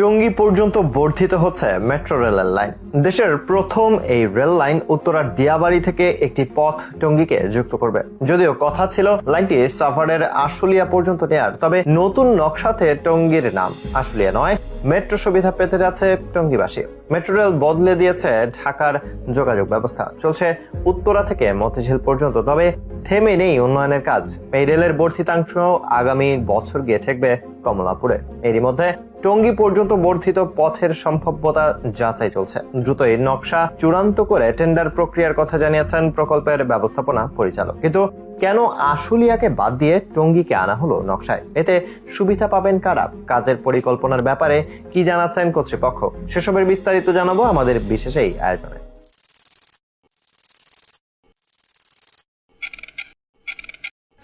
টঙ্গী পর্যন্ত বর্ধিত হচ্ছে মেট্রো রেলের লাইন। দেশের প্রথম এই রেল লাইন উত্তরার দিয়াবাড়ি থেকে একটি পথ টঙ্গীকে যুক্ত করবে। যদিও কথা ছিল, লাইনটি সাভারের আশুলিয়া পর্যন্ত নেয়ার, তবে নতুন নকশাতে টঙ্গীর নাম আশুলিয়া নয়, মেট্রো সুবিধা পেতে যাচ্ছে টঙ্গীবাসী। মেট্রো রেল বদলে দিয়েছে ঢাকার যোগাযোগ ব্যবস্থা। চলছে উত্তরা থেকে মতিঝিল পর্যন্ত, তবে থেমে নেই উন্নয়নের কাজ। এই রেলের বর্ধিতাংশ আগামী বছর গিয়ে ঠেকবে কমলাপুরে। এরই মধ্যে টঙ্গী পর্যন্ত বর্ধিত পথের সম্ভাব্যতা যাচাই চলছে। দ্রুতই নকশা চূড়ান্ত করে টেন্ডার প্রক্রিয়ার কথা জানিয়েছেন প্রকল্পের ব্যবস্থাপনা পরিচালক। কিন্তু কেন আশুলিয়াকে বাদ দিয়ে টঙ্গীকে আনা হলো নকশায়? এতে সুবিধা পাবেন কারা? কাজের পরিকল্পনার ব্যাপারে কি জানাচ্ছেন কর্তৃপক্ষ? সেসবের বিস্তারিত জানাব আমাদের বিশেষ এই আয়োজনে।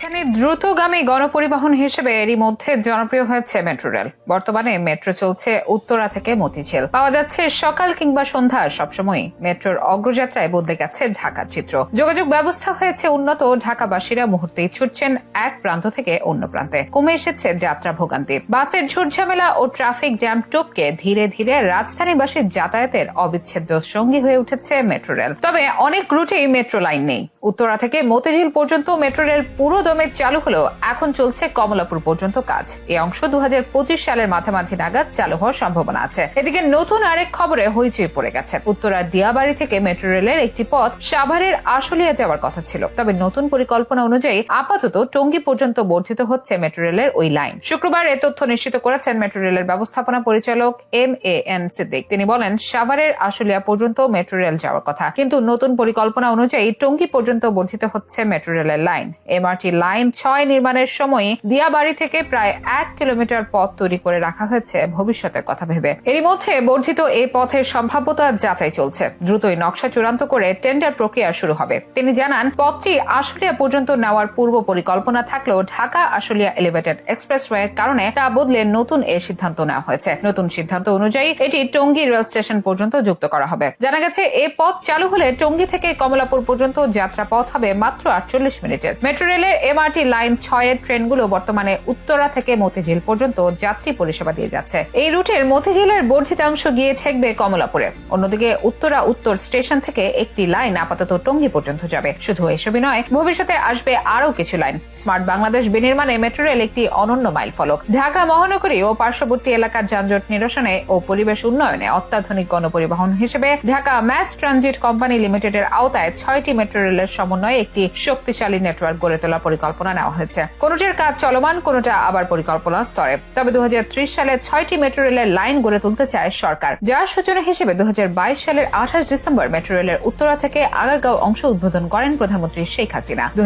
এখানে দ্রুতগামী গণপরিবহন হিসেবে এরই মধ্যে জনপ্রিয় হয়েছে মেট্রো রেল। বর্তমানে মেট্রো চলছে উত্তরা থেকে মতিঝিল। পাওয়া যাচ্ছে সকাল কিংবা সন্ধ্যা সবসময় মেট্রোর অগ্রযাত্রায় বদলে গেছে ঢাকার চিত্র। যোগাযোগ ব্যবস্থা হয়েছে উন্নত, ঢাকাবাসীরা মুহূর্তেই ছুটছেন এক প্রান্ত থেকে অন্য প্রান্তে। কমে এসেছে যাত্রা ভোগান্তি। বাসের ঝুটঝামেলা ও ট্রাফিক জ্যাম টপকে ধীরে ধীরে রাজধানীবাসীর যাতায়াতের অবিচ্ছেদ্য সঙ্গী হয়ে উঠেছে মেট্রো রেল। তবে অনেক রুটেই মেট্রো লাইন নেই। উত্তরা থেকে মতিঝিল পর্যন্ত মেট্রো রেল পুরো দমে চালু হলেও এখন চলছে কমলাপুর পর্যন্ত কাজ। এই অংশ দু হাজার পঁচিশ সালের মাঝামাঝি নাগাদ চালু হওয়ার সম্ভাবনা আছে। এদিকে নতুন আরেক খবরে হইচই পড়ে গেছে। উত্তরার দিয়াবাড়ি থেকে মেট্রো রেলের একটি পথ সাভারের আশুলিয়া যাওয়ার কথা ছিল। তবে নতুন পরিকল্পনা অনুযায়ী আপাতত টঙ্গী পর্যন্ত বর্ধিত হচ্ছে মেট্রো রেলের ওই লাইন। শুক্রবার এ তথ্য নিশ্চিত করেছেন মেট্রো রেলের ব্যবস্থাপনা পরিচালক এম এ এন সিদ্দিক। তিনি বলেন, সাভারের আশুলিয়া পর্যন্ত মেট্রো রেল যাওয়ার কথা। কিন্তু নতুন পরিকল্পনা অনুযায়ী টঙ্গী পর্যন্ত বর্ধিত হচ্ছে মেট্রো রেলের লাইন। এমআরটি লাইন ছয় নির্মাণের সময় দিয়াবাড়ি থেকে প্রায় এক কিলোমিটার পথ তৈরি করে রাখা হয়েছে ভবিষ্যতের কথা ভেবে। এরই মধ্যে বর্ধিত এই পথের সম্ভাব্যতা যাচাই চলছে। দ্রুতই নকশা চূড়ান্ত করে টেন্ডার প্রক্রিয়া শুরু হবে। তিনি জানান, পথটি আশুলিয়া পর্যন্ত নেওয়ার পূর্ব পরিকল্পনা থাকলেও ঢাকা আশুলিয়া এলিভেটেড এক্সপ্রেসওয়ের কারণে তা বদলে নতুন এ সিদ্ধান্ত নেওয়া হয়েছে। নতুন সিদ্ধান্ত অনুযায়ী এটি টঙ্গী রেল স্টেশন পর্যন্ত যুক্ত করা হবে। জানা গেছে, এ পথ চালু হলে টঙ্গী থেকে কমলাপুর পর্যন্ত যাত্রা পথ হবে মাত্র আটচল্লিশ মিনিটের মেট্রো রেলের এমআরটি লাইন ছয়ের ট্রেনগুলো বর্তমানে উত্তরা থেকে মতিঝিল পর্যন্ত যাত্রী পরিষেবা দিয়ে যাচ্ছে। এই রুটের মতিঝিলের বর্ধিতাংশ গিয়ে ঠেকবে কমলাপুরে। অন্যদিকে উত্তরা উত্তর স্টেশন থেকে একটি লাইন আপাতত টঙ্গী পর্যন্ত যাবে। শুধু এসবই নয়, ভবিষ্যতে আসবে আরও কিছু লাইন। স্মার্ট বাংলাদেশ বিনির্মাণে মেট্রো রেল একটি অনন্য মাইল ফলক। ঢাকা, মহানগরী ও পার্শ্ববর্তী এলাকার যানজট নিরসনে ও পরিবেশ উন্নয়নে অত্যাধুনিক গণপরিবহন হিসেবে ঢাকা ম্যাস ট্রানজিট কোম্পানি লিমিটেডের আওতায় ছয়টি মেট্রো রেলের সমন্বয়ে একটি শক্তিশালী নেটওয়ার্ক গড়ে তোলার পরিকল্পনা নেওয়া হয়েছে। কোনোটির কাজ চলমান, কোনোটা আবার পরিকল্পনা স্তরে। তবে দু হাজার ত্রিশ সালে ছয়টি মেট্রো রেলের লাইন গড়ে তুলতে চায় সরকার। যার সূচনা হিসেবে দু হাজার বাইশ সালের আঠাশ ডিসেম্বর মেট্রো রেলের উত্তরা থেকে আগারগাঁও অংশ উদ্বোধন করেন প্রধানমন্ত্রী শেখ হাসিনা। দু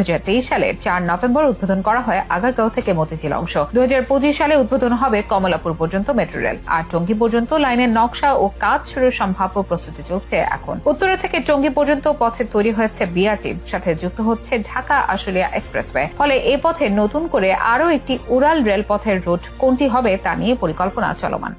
সালে চার নভেম্বর উদ্বোধন করা হয় আগারগাঁও থেকে মতিঝিল অংশ। দু হাজার পঁচিশ সালে উদ্বোধন হবে কমলাপুর পর্যন্ত মেট্রো রেল। আর টঙ্গী পর্যন্ত লাইনের নকশা ও কাজ শুরুর সম্ভাব্য প্রস্তুতি চলছে এখন। উত্তরা থেকে টঙ্গী পর্যন্ত পথে তৈরি হয়েছে বিআরটি। সাথে যুক্ত হচ্ছে ঢাকা আশুলিয়া এক্সপ্রেসওয়ে। ফলে এ পথে নতুন করে আরও একটি উড়াল রেলপথের রুট কোনটি হবে তা নিয়ে পরিকল্পনা চলমান।